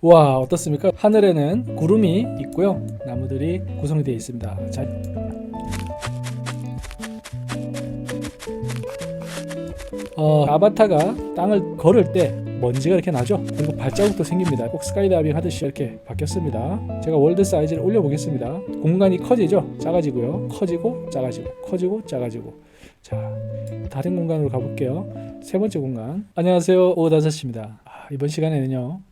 와 어떻습니까? 하늘에는 구름이 있고요. 나무들이 구성이 되어 있습니다. 자, 어, 아바타가 땅을 걸을 때 먼지가 이렇게 나죠. 그리고 발자국도 생깁니다. 꼭 스카이다이빙 하듯이 이렇게 바뀌었습니다. 제가 월드 사이즈를 올려보겠습니다. 공간이 커지죠. 작아지고요. 커지고 작아지고 커지고 작아지고. 자 다른 공간으로 가볼게요. 세 번째 공간. 안녕하세요 오다섯입니다. 아, 이번 시간에는요.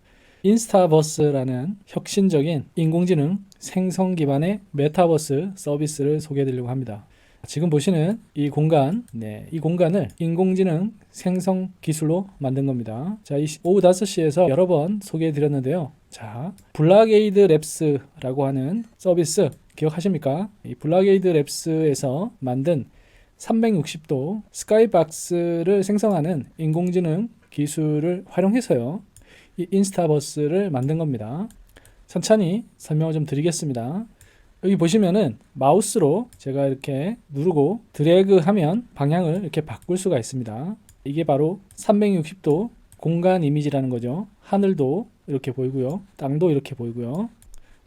인스타버스라는 혁신적인 인공지능 생성 기반의 메타버스 서비스를 소개해 드리려고 합니다. 지금 보시는 이 공간, 네, 이 공간을 인공지능 생성 기술로 만든 겁니다. 자, 오후 5시에서 여러 번 소개해 드렸는데요. 자, 블락에이드 랩스라고 하는 서비스 기억하십니까? 이 블락에이드 랩스에서 만든 360도 스카이박스를 생성하는 인공지능 기술을 활용해서요. 이 인스타버스를 만든 겁니다. 천천히 설명을 좀 드리겠습니다. 여기 보시면은 마우스로 제가 이렇게 누르고 드래그 하면 방향을 이렇게 바꿀 수가 있습니다. 이게 바로 360도 공간 이미지라는 거죠. 하늘도 이렇게 보이고요. 땅도 이렇게 보이고요.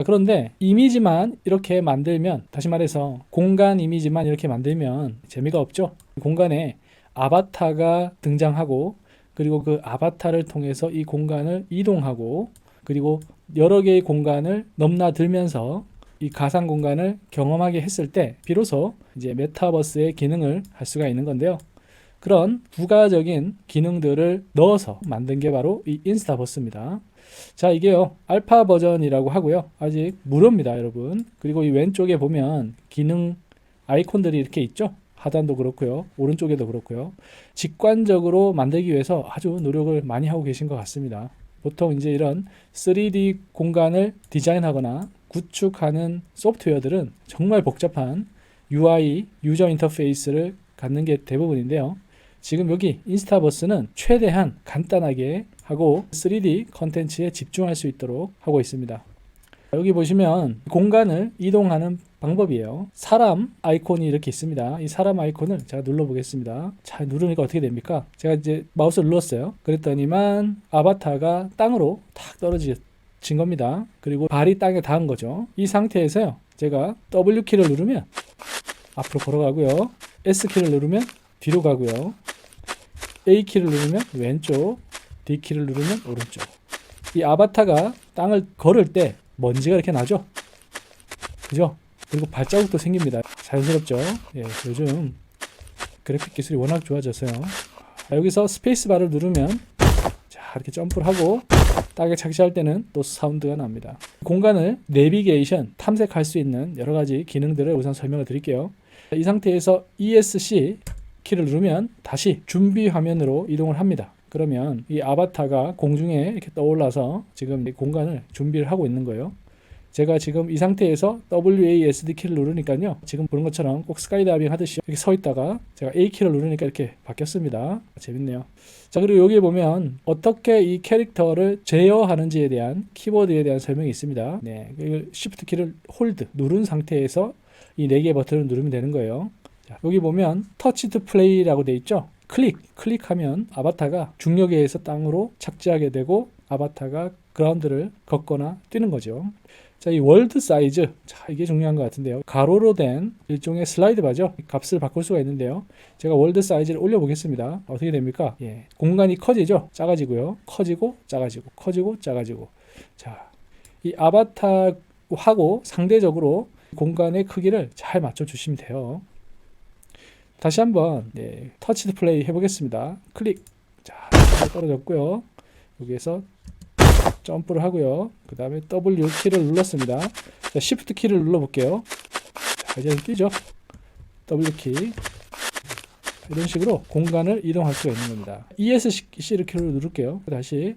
그런데 이미지만 이렇게 만들면 다시 말해서 공간 이미지만 이렇게 만들면 재미가 없죠. 공간에 아바타가 등장하고 그리고 그 아바타를 통해서 이 공간을 이동하고 그리고 여러 개의 공간을 넘나들면서 이 가상 공간을 경험하게 했을 때 비로소 이제 메타버스의 기능을 할 수가 있는 건데요. 그런 부가적인 기능들을 넣어서 만든 게 바로 이 인스타버스입니다. 자, 이게요. 알파 버전이라고 하고요. 아직 무료입니다, 여러분. 그리고 이 왼쪽에 보면 기능 아이콘들이 이렇게 있죠. 하단도 그렇고요. 오른쪽에도 그렇고요. 직관적으로 만들기 위해서 아주 노력을 많이 하고 계신 것 같습니다. 보통 이제 이런 3D 공간을 디자인하거나 구축하는 소프트웨어들은 정말 복잡한 UI, 유저 인터페이스를 갖는 게 대부분인데요. 지금 여기 인스타버스는 최대한 간단하게 하고 3D 컨텐츠에 집중할 수 있도록 하고 있습니다. 여기 보시면 공간을 이동하는 방법이에요. 사람 아이콘이 이렇게 있습니다. 이 사람 아이콘을 제가 눌러보겠습니다. 자, 누르니까 어떻게 됩니까? 제가 이제 마우스를 눌렀어요. 그랬더니만 아바타가 땅으로 탁 떨어진 겁니다. 그리고 발이 땅에 닿은 거죠. 이 상태에서요. 제가 W 키를 누르면 앞으로 걸어가고요. S 키를 누르면 뒤로 가고요. A 키를 누르면 왼쪽, D 키를 누르면 오른쪽. 이 아바타가 땅을 걸을 때 먼지가 이렇게 나죠. 그죠? 그리고 발자국도 생깁니다. 자연스럽죠? 예, 요즘 그래픽 기술이 워낙 좋아져서요. 자, 여기서 스페이스 바를 누르면 자, 이렇게 점프를 하고 땅에 착지할 때는 또 사운드가 납니다. 공간을 내비게이션, 탐색할 수 있는 여러 가지 기능들을 우선 설명을 드릴게요. 자, 이 상태에서 ESC 키를 누르면 다시 준비 화면으로 이동을 합니다. 그러면 이 아바타가 공중에 이렇게 떠올라서 지금 이 공간을 준비를 하고 있는 거예요. 제가 지금 이 상태에서 WASD 키를 누르니까요. 지금 보는 것처럼 꼭 스카이다이빙 하듯이 이렇게 서 있다가 제가 A 키를 누르니까 이렇게 바뀌었습니다. 재밌네요. 자, 그리고 여기 보면 어떻게 이 캐릭터를 제어하는지에 대한 키보드에 대한 설명이 있습니다. 네. 그 Shift 키를 홀드 누른 상태에서 이 네 개의 버튼을 누르면 되는 거예요. 자, 여기 보면 터치 투 플레이라고 돼 있죠. 클릭, 클릭하면 아바타가 중력에 의해서 땅으로 착지하게 되고 아바타가 그라운드를 걷거나 뛰는 거죠. 자, 이 월드 사이즈. 자, 이게 중요한 것 같은데요. 가로로 된 일종의 슬라이드 바죠. 값을 바꿀 수가 있는데요. 제가 월드 사이즈를 올려보겠습니다. 어떻게 됩니까? 예. 공간이 커지죠? 작아지고요. 커지고, 작아지고, 커지고, 작아지고. 자, 이 아바타하고 상대적으로 공간의 크기를 잘 맞춰주시면 돼요. 다시 한번 네, 터치 플레이 해보겠습니다. 클릭. 자, 떨어졌고요. 여기에서 점프를 하고요. 그 다음에 W 키를 눌렀습니다. 자, Shift 키를 눌러볼게요. 자, 이제 뛰죠. W 키. 이런 식으로 공간을 이동할 수가 있는 겁니다. ESC 키를 누를게요. 다시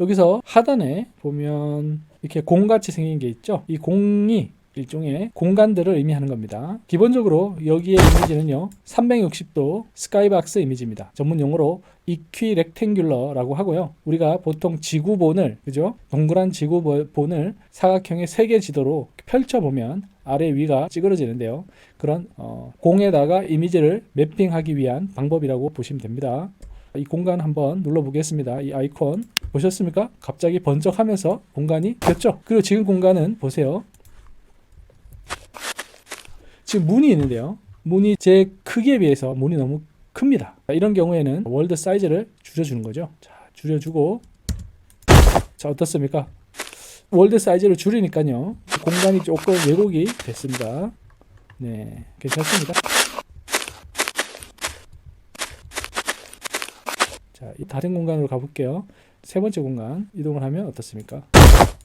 여기서 하단에 보면 이렇게 공같이 생긴 게 있죠. 이 공이 일종의 공간들을 의미하는 겁니다. 기본적으로 여기에 이미지는요, 360도 스카이박스 이미지입니다. 전문 용어로 이퀴 렉탱귤러라고 하고요. 우리가 보통 지구본을, 그죠? 동그란 지구본을 사각형의 세개 지도로 펼쳐 보면 아래 위가 찌그러지는데요. 그런 어, 공에다가 이미지를 매핑하기 위한 방법이라고 보시면 됩니다. 이 공간 한번 눌러보겠습니다. 이 아이콘 보셨습니까? 갑자기 번쩍하면서 공간이 겼죠. 그리고 지금 공간은 보세요. 지금 문이 있는데요. 문이 제 크기에 비해서 문이 너무 큽니다. 자, 이런 경우에는 월드 사이즈를 줄여주는 거죠. 자, 줄여주고 자 어떻습니까? 월드 사이즈를 줄이니까요. 공간이 조금 왜곡이 됐습니다. 네, 괜찮습니다. 자, 이 다른 공간으로 가볼게요. 세 번째 공간 이동을 하면 어떻습니까?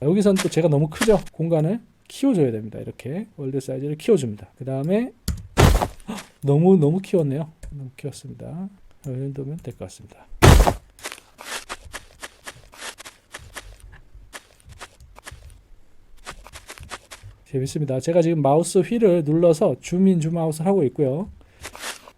여기선 또 제가 너무 크죠? 공간을 키워줘야 됩니다. 이렇게 월드 사이즈를 키워줍니다. 그 다음에 너무 너무 키웠네요. 너무 키웠습니다. 이 정도면 될 것 같습니다. 재밌습니다. 제가 지금 마우스 휠을 눌러서 줌인 줌아웃을 하고 있고요.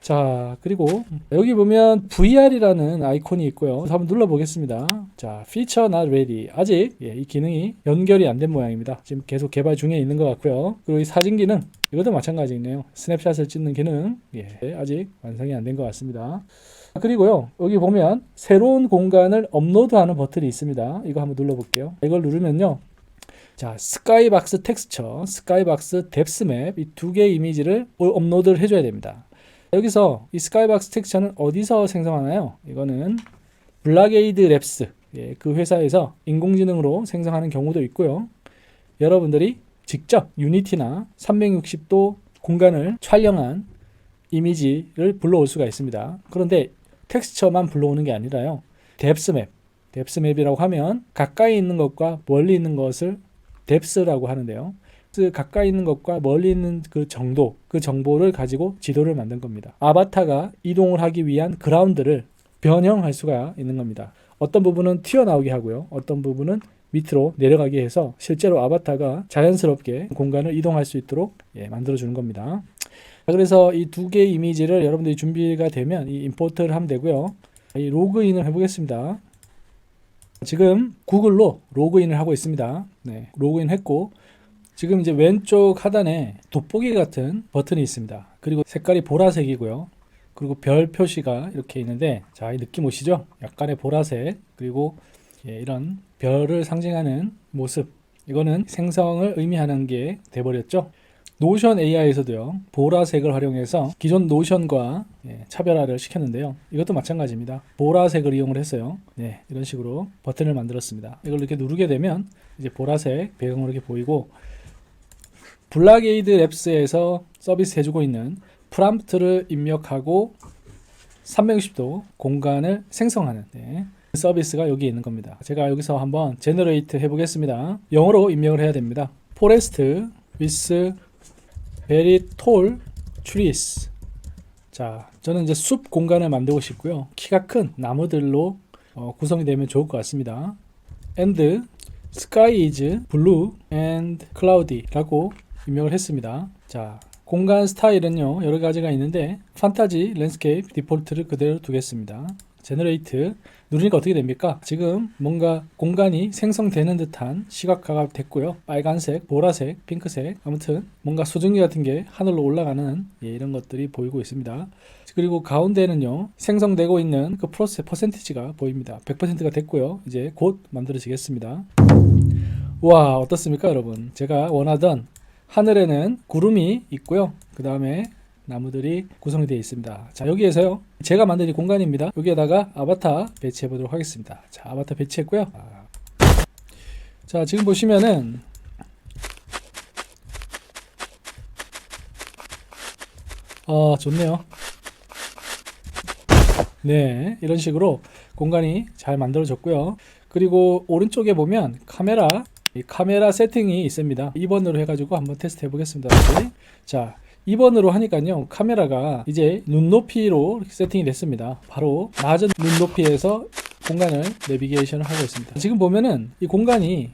자, 그리고 여기 보면 VR이라는 아이콘이 있고요. 한번 눌러 보겠습니다. 자, Feature Not Ready. 아직 예, 이 기능이 연결이 안 된 모양입니다. 지금 계속 개발 중에 있는 것 같고요. 그리고 이 사진 기능, 이것도 마찬가지네요. 스냅샷을 찍는 기능, 예, 아직 완성이 안 된 것 같습니다. 그리고요, 여기 보면 새로운 공간을 업로드하는 버튼이 있습니다. 이거 한번 눌러볼게요. 이걸 누르면요, 자, 스카이박스 텍스처, 스카이박스 뎁스맵 이 두 개의 이미지를 업로드를 해줘야 됩니다. 여기서 이 스카이박스 텍스처는 어디서 생성하나요? 이거는 블락에이드 랩스 예, 그 회사에서 인공지능으로 생성하는 경우도 있고요. 여러분들이 직접 유니티나 360도 공간을 촬영한 이미지를 불러올 수가 있습니다. 그런데 텍스처만 불러오는 게 아니라요. 뎁스맵, 뎁스맵이라고 하면 가까이 있는 것과 멀리 있는 것을 뎁스라고 하는데요. 그 가까이 있는 것과 멀리 있는 그 정도, 그 정보를 가지고 지도를 만든 겁니다. 아바타가 이동을 하기 위한 그라운드를 변형할 수가 있는 겁니다. 어떤 부분은 튀어나오게 하고요. 어떤 부분은 밑으로 내려가게 해서 실제로 아바타가 자연스럽게 공간을 이동할 수 있도록 예, 만들어주는 겁니다. 자, 그래서 이 두 개의 이미지를 여러분들이 준비가 되면 이 임포트를 하면 되고요. 이 로그인을 해보겠습니다. 지금 구글로 로그인을 하고 있습니다. 네, 로그인 했고 지금 이제 왼쪽 하단에 돋보기 같은 버튼이 있습니다. 그리고 색깔이 보라색이고요. 그리고 별 표시가 이렇게 있는데 자, 이 느낌 오시죠? 약간의 보라색 그리고 예, 이런 별을 상징하는 모습 이거는 생성을 의미하는 게 돼버렸죠. 노션 AI에서도요 보라색을 활용해서 기존 노션과 예, 차별화를 시켰는데요 이것도 마찬가지입니다 보라색을 이용을 했어요 네, 이런 식으로 버튼을 만들었습니다 이걸 이렇게 누르게 되면 이제 보라색 배경으로 이렇게 보이고 블락에이드 랩스에서 서비스 해주고 있는 프람프트를 입력하고 360도 공간을 생성하는 네, 그 서비스가 여기 있는 겁니다 제가 여기서 한번 제너레이트 해보겠습니다 영어로 입력을 해야 됩니다 포레스트 with very tall trees. 자, 저는 이제 숲 공간을 만들고 싶고요. 키가 큰 나무들로 어, 구성이 되면 좋을 것 같습니다. And sky is blue and cloudy라고 입력을 했습니다. 자, 공간 스타일은요 여러 가지가 있는데 판타지 랜스케이프 디폴트를 그대로 두겠습니다. 제너레이트 누르니까 어떻게 됩니까? 지금 뭔가 공간이 생성되는 듯한 시각화가 됐고요. 빨간색, 보라색, 핑크색 아무튼 뭔가 수증기 같은 게 하늘로 올라가는 예, 이런 것들이 보이고 있습니다. 그리고 가운데는요 생성되고 있는 그 프로세스 퍼센티지가 보입니다. 100%가 됐고요. 이제 곧 만들어지겠습니다. 와 어떻습니까 여러분? 제가 원하던 하늘에는 구름이 있고요. 그 다음에 나무들이 구성이 되어 있습니다. 자 여기에서요 제가 만든 이 공간입니다. 여기에다가 아바타 배치해 보도록 하겠습니다. 자 아바타 배치했고요. 아. 자 지금 보시면은 어 좋네요. 네 이런 식으로 공간이 잘 만들어졌고요. 그리고 오른쪽에 보면 카메라 이 카메라 세팅이 있습니다. 2번으로 해가지고 한번 테스트 해보겠습니다. 자 2번으로 하니까요 카메라가 이제 눈높이로 세팅이 됐습니다 바로 낮은 눈높이에서 공간을 내비게이션을 하고 있습니다 지금 보면은 이 공간이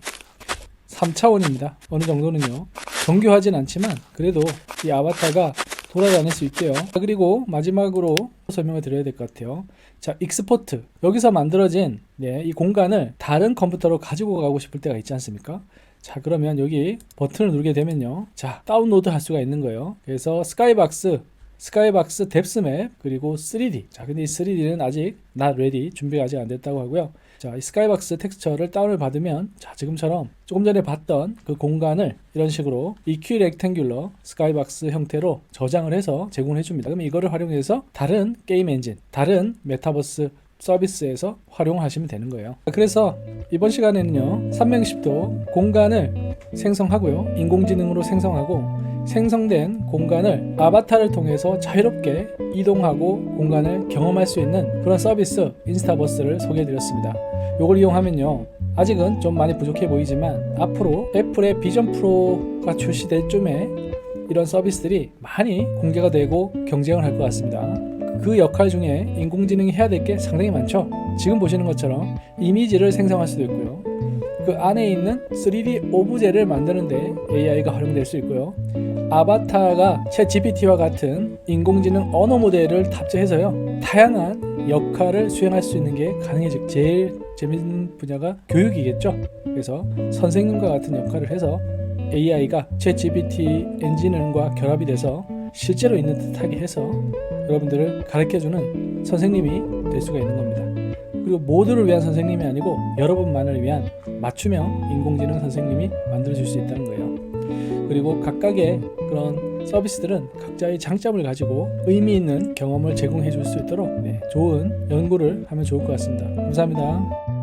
3차원입니다 어느 정도는요 정교하진 않지만 그래도 이 아바타가 돌아다닐 수 있대요. 그리고 마지막으로 설명을 드려야 될 것 같아요. 자 익스포트. 여기서 만들어진 네, 이 공간을 다른 컴퓨터로 가지고 가고 싶을 때가 있지 않습니까? 자 그러면 여기 버튼을 누르게 되면요. 자 다운로드 할 수가 있는 거예요. 그래서 스카이박스 스카이박스 뎁스맵 그리고 3D 자 근데 이 3D는 아직 not ready 준비가 아직 안 됐다고 하고요 자, 이 스카이박스 텍스처를 다운을 받으면 자, 지금처럼 조금 전에 봤던 그 공간을 이런 식으로 EQ 렉탱귤러 스카이박스 형태로 저장을 해서 제공해 줍니다. 그럼 이거를 활용해서 다른 게임 엔진, 다른 메타버스 서비스에서 활용하시면 되는 거예요. 그래서 이번 시간에는요, 삼명십도 공간을 생성하고요, 인공지능으로 생성하고 생성된 공간을 아바타를 통해서 자유롭게 이동하고 공간을 경험할 수 있는 그런 서비스 인스타버스를 소개해 드렸습니다. 이걸 이용하면요. 아직은 좀 많이 부족해 보이지만 앞으로 애플의 비전 프로가 출시될 쯤에 이런 서비스들이 많이 공개가 되고 경쟁을 할 것 같습니다. 그 역할 중에 인공지능이 해야 될 게 상당히 많죠. 지금 보시는 것처럼 이미지를 생성할 수도 있고요. 그 안에 있는 3D 오브제를 만드는데 AI가 활용될 수 있고요. 아바타가 챗 GPT와 같은 인공지능 언어 모델을 탑재해서요. 다양한 역할을 수행할 수 있는 게 가능해지고 제일 재밌는 분야가 교육이겠죠. 그래서 선생님과 같은 역할을 해서 AI가 챗 GPT 엔진과 결합이 돼서 실제로 있는 듯하게 해서 여러분들을 가르쳐주는 선생님이 될 수가 있는 겁니다. 그리고 모두를 위한 선생님이 아니고 여러분만을 위한 맞춤형 인공지능 선생님이 만들어질 수 있다는 거예요. 그리고 각각의 그런 서비스들은 각자의 장점을 가지고 의미 있는 경험을 제공해 줄 수 있도록 네, 좋은 연구를 하면 좋을 것 같습니다. 감사합니다.